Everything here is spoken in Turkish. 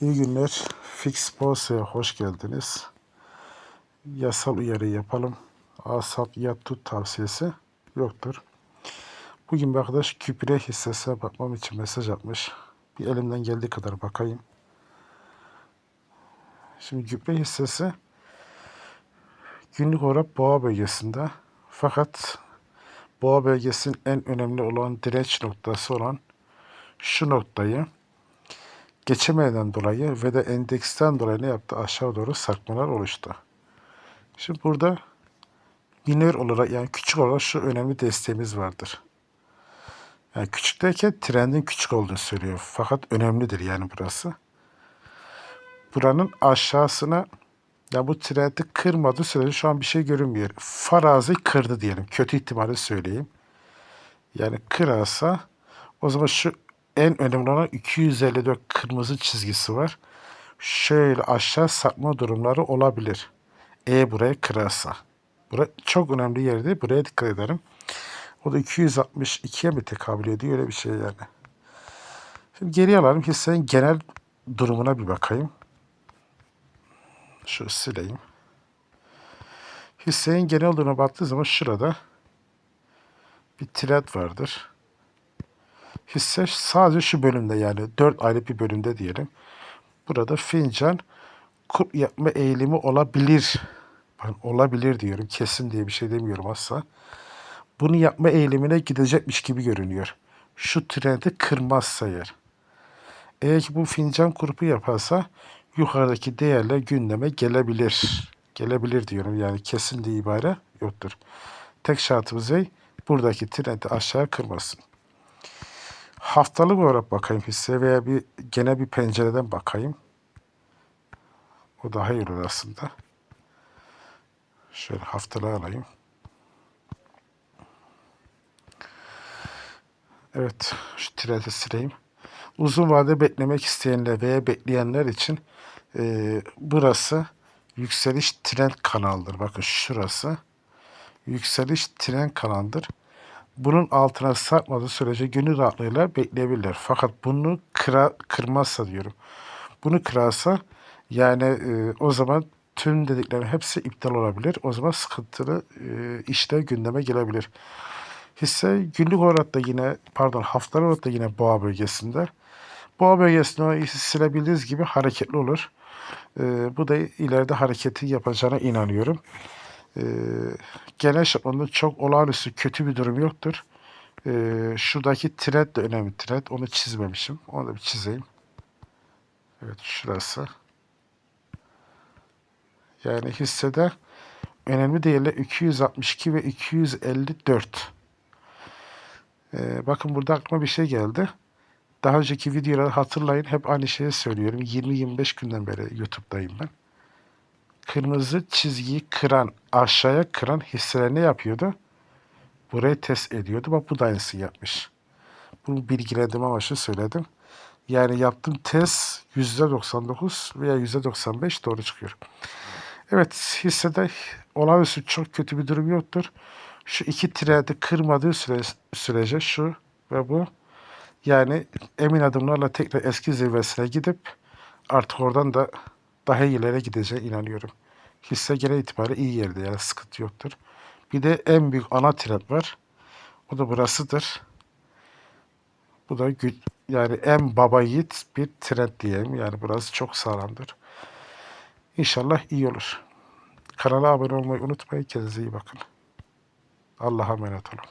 İyi günler. Fix Borsa'ya hoş geldiniz. Yasal uyarı yapalım. Asap yat tut tavsiyesi yoktur. Bugün bir arkadaş küpüre hissesine bakmam için mesaj atmış. Bir elimden geldiği kadar bakayım. Şimdi gübre hissesi günlük olarak boğa bölgesinde. Fakat boğa bölgesinin en önemli olan direnç noktası olan şu noktayı geçemeden dolayı ve de endeksten dolayı ne yaptı? Aşağı doğru sarkmalar oluştu. Şimdi burada minör olarak yani küçük olarak şu önemli desteğimiz vardır. Yani küçük derken trendin küçük olduğunu söylüyor. Fakat önemlidir yani burası. Buranın aşağısına ya bu trendi kırmadı sürece şu an bir şey görünmüyor. Farazi kırdı diyelim. Kötü ihtimali söyleyeyim. Yani kırarsa o zaman şu en önemli olan 254 kırmızı çizgisi var. Şöyle aşağı sapma durumları olabilir. E burayı kırarsa. Bura çok önemli yerde. Buraya dikkat ederim. O da 262'ye mi tekabül ediyor? Öyle bir şey yani. Şimdi geri alalım. Hissenin genel durumuna bir bakayım. Şu sileyim. Hissenin genel durumuna baktığı zaman şurada bir trend vardır. Hisse sadece şu bölümde yani 4 aylık bir bölümde diyelim. Burada fincan kup yapma eğilimi olabilir. Ben olabilir diyorum. Kesin diye bir şey demiyorum asla. Bunu yapma eğilimine gidecekmiş gibi görünüyor. Şu trendi kırmazsa eğer. Eğer ki bu fincan kurpu yaparsa yukarıdaki değerler gündeme gelebilir. Gelebilir diyorum yani kesin diye ibare yoktur. Tek şartımız ne? Buradaki trendi aşağı kırmasın. Haftalık olarak bakayım hisse veya bir gene bir pencereden bakayım. O daha iyi olur aslında. Şöyle haftalığı alayım. Evet, şu trendi sileyim. Uzun vade beklemek isteyenler veya bekleyenler için e, burası yükseliş trend kanaldır. Bakın şurası yükseliş trend kanaldır. Bunun altına sarkmadığı sürece gönül rahatlığıyla bekleyebilirler. Fakat bunu kıra, kırmazsa diyorum. Bunu kırarsa yani e, o zaman tüm dediklerim hepsi iptal olabilir. O zaman sıkıntılı e, işler gündeme gelebilir. Hisse günlük olarak da yine pardon haftalık olarak da yine boğa bölgesinde. Boğa bölgesinde silebildiğiniz gibi hareketli olur. E, bu da ileride hareketi yapacağına inanıyorum. E, genel şablonda çok olağanüstü kötü bir durum yoktur. E, şuradaki trend de önemli trend. Onu çizmemişim. Onu da bir çizeyim. Evet şurası. Yani hissede önemli değerler 262 ve 254. Ee, bakın burada aklıma bir şey geldi. Daha önceki videoları hatırlayın. Hep aynı şeyi söylüyorum. 20-25 günden beri YouTube'dayım ben. Kırmızı çizgiyi kıran, aşağıya kıran hisseler ne yapıyordu? Burayı test ediyordu. Bak bu da aynısını yapmış. Bunu bilgilendirme amaçlı söyledim. Yani yaptığım test %99 veya %95 doğru çıkıyor. Evet hissede olağanüstü çok kötü bir durum yoktur. Şu iki trendi kırmadığı süre, sürece şu ve bu yani emin adımlarla tekrar eski zirvesine gidip artık oradan da daha iyileri gideceğine inanıyorum. Hisse genel itibariyle iyi yerde yani sıkıntı yoktur. Bir de en büyük ana trend var. O da burasıdır. Bu da yani en baba yiğit bir trend diyeyim. Yani burası çok sağlamdır. İnşallah iyi olur. Kanala abone olmayı unutmayın. Kendinize iyi bakın. Allah'a emanet olun.